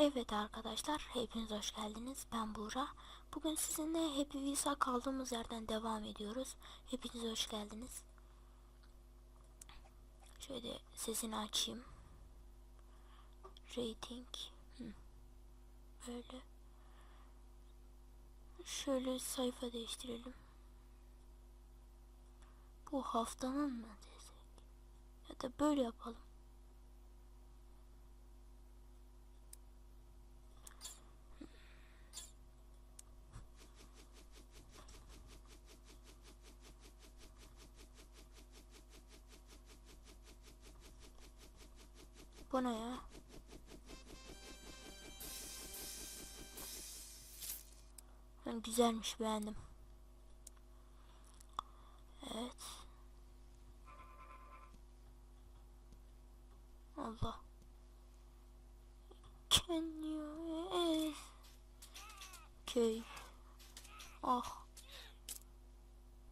Evet arkadaşlar, hepiniz hoş geldiniz. Ben Buğra. Bugün sizinle Happy Visa kaldığımız yerden devam ediyoruz. Hepiniz hoş geldiniz. Şöyle sesini açayım. Rating. Böyle. Şöyle sayfa değiştirelim. Bu haftanın mı desek? Ya da böyle yapalım. Bu ya? Ha, Güzelmiş beğendim. Evet. Allah. Can you Köy. Ah.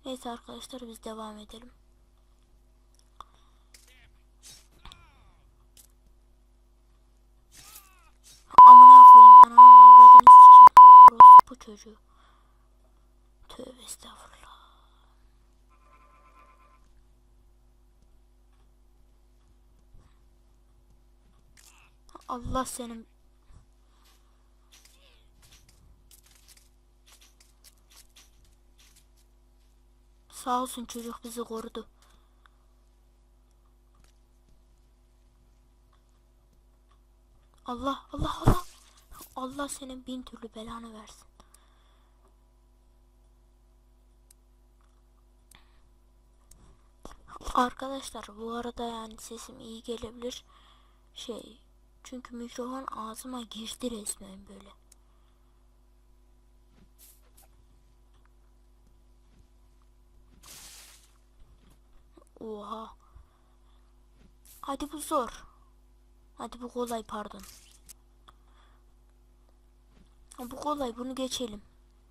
Neyse arkadaşlar biz devam edelim. Çocuğu. Tövbe estağfurullah. Allah senin Sağ olsun çocuk bizi korudu. Allah Allah Allah. Allah senin bin türlü belanı versin. Arkadaşlar bu arada yani sesim iyi gelebilir. Şey çünkü mikrofon ağzıma girdi resmen böyle. Oha. Hadi bu zor. Hadi bu kolay pardon. Bu kolay bunu geçelim.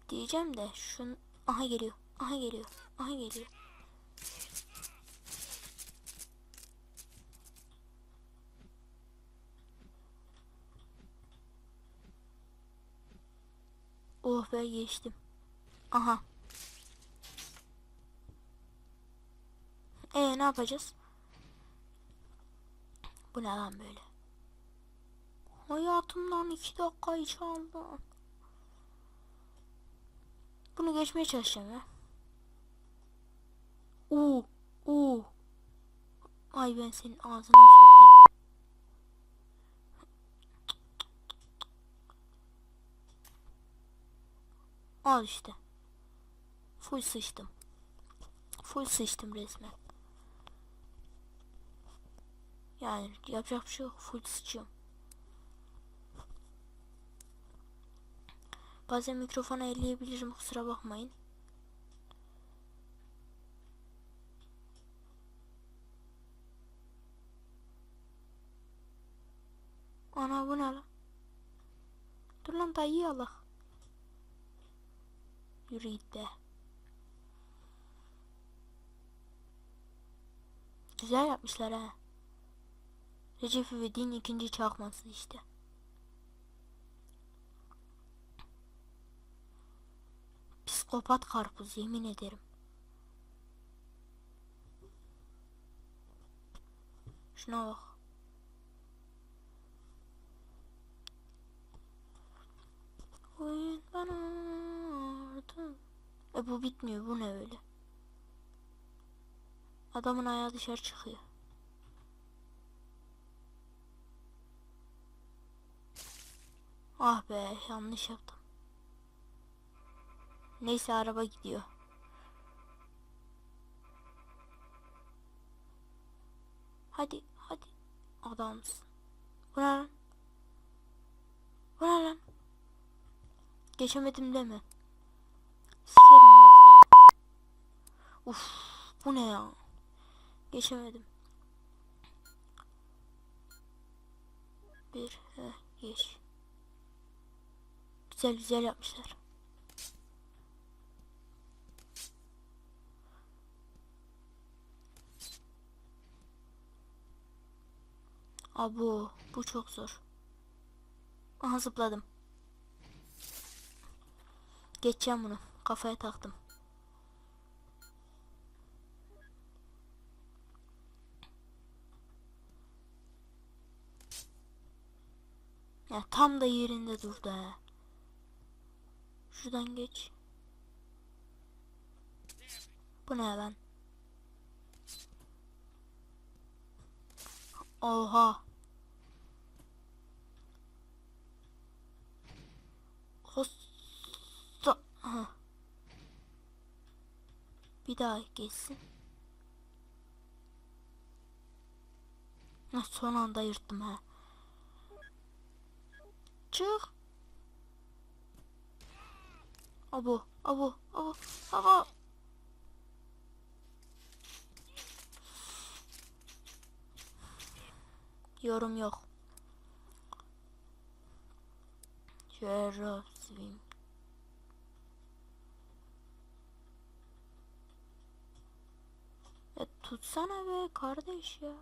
Diyeceğim de şun aha geliyor. Aha geliyor. Aha geliyor. Oh be geçtim. Aha. E ne yapacağız? Bu ne lan böyle? Hayatımdan iki dakikayı çaldın. Bunu geçmeye çalışacağım ya. Oo, oo. Ay ben senin ağzına sokayım. Al işte. Full sıçtım. Full sıçtım resmen. Yani yapacak bir şey yok. Full sıçıyorum. Bazen mikrofonu elleyebilirim. Kusura bakmayın. Ana bu ne lan? Dur lan dayı Allah. Yürü. Güzel yapmışlar ha. Recep İvedik'in ikinci çakması işte. Psikopat karpuz yemin ederim. Şuna bak. Oyun bana. E bu bitmiyor bu ne öyle? Adamın ayağı dışarı çıkıyor. Ah be yanlış yaptım. Neyse araba gidiyor. Hadi hadi adamsın. Bu ne lan? Bu ne lan? Geçemedim deme. Sikerim. Uf bu ne ya? Geçemedim. Bir heh, geç. Güzel güzel yapmışlar. Abo bu çok zor. Aha zıpladım. Geçeceğim bunu. Kafaya taktım. Ya tam da yerinde durdu ha. Şuradan geç. Bu ne lan? Oha. Hosta. Bir daha geçsin. Son anda yırttım ha. Çık. Abo, abo, abo, abo. Yorum yok. Swing. Ya tutsana be kardeş ya.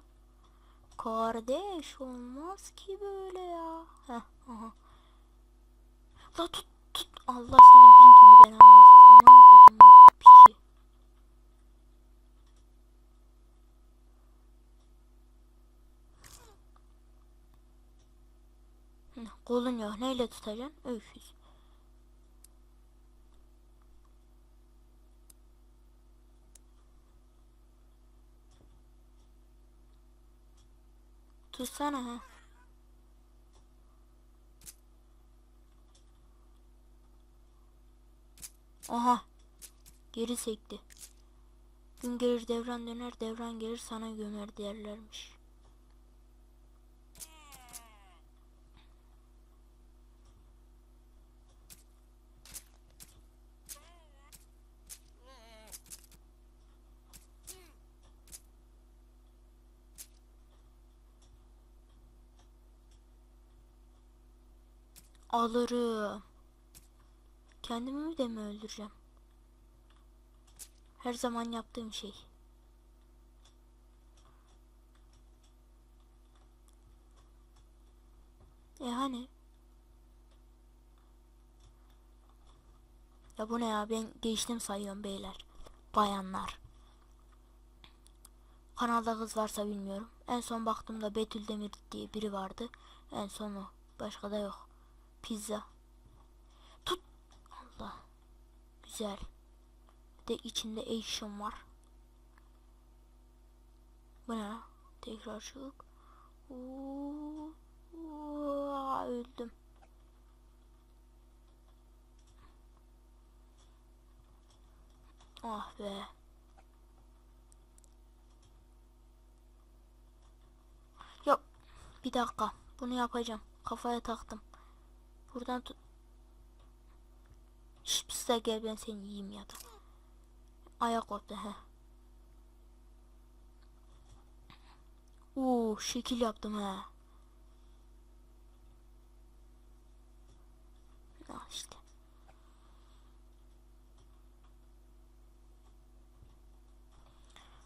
Kardeş olmaz ki böyle ya. Heh, aha. La tut tut. Allah senin bin türlü. Aman kodum piçi. Hı, Kolun yok. Neyle tutacaksın? Öküz. Tutsana ha. Aha. Geri sekti. Gün gelir devran döner, devran gelir sana gömer derlermiş. Alırım. Kendimi de mi öldüreceğim? Her zaman yaptığım şey. E hani? Ya bu ne ya? Ben geçtim sayıyorum beyler. Bayanlar. Kanalda kız varsa bilmiyorum. En son baktığımda Betül Demir diye biri vardı. En son o. Başka da yok. Pizza. Tut. Allah. Güzel. Bir de içinde action var. Bu ne? Tekrar çık. Öldüm. Ah be. Yok. Bir dakika. Bunu yapacağım. Kafaya taktım. Buradan tut. Şş pis gel ben seni yiyeyim ya da. Ayak koptu he. Oo şekil yaptım he. Ah işte.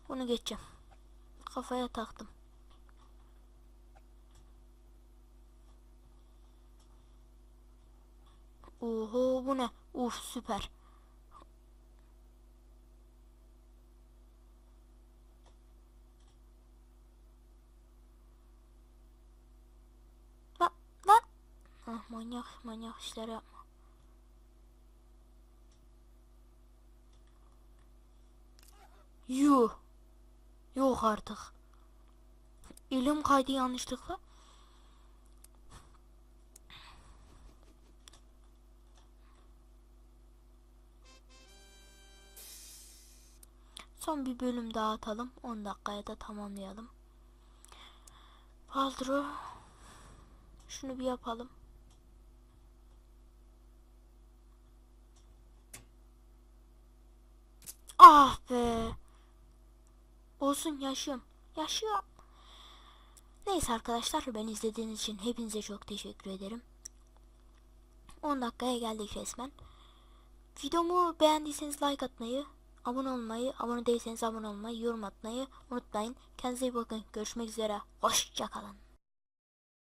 Bunu geçeceğim. Kafaya taktım. Oho bu ne? Uf süper. Lan lan. Ah manyak manyak işler yapma. Yuh. Yok artık. Elim kaydı yanlışlıkla. Son bir bölüm daha atalım. 10 dakikaya da tamamlayalım. Paldro. Şunu bir yapalım. Ah be. Olsun yaşıyorum. Yaşıyorum. Neyse arkadaşlar beni izlediğiniz için hepinize çok teşekkür ederim. 10 dakikaya geldik resmen. Videomu beğendiyseniz like atmayı, abone olmayı, abone değilseniz abone olmayı, yorum atmayı unutmayın. Kendinize iyi bakın. Görüşmek üzere. Hoşçakalın.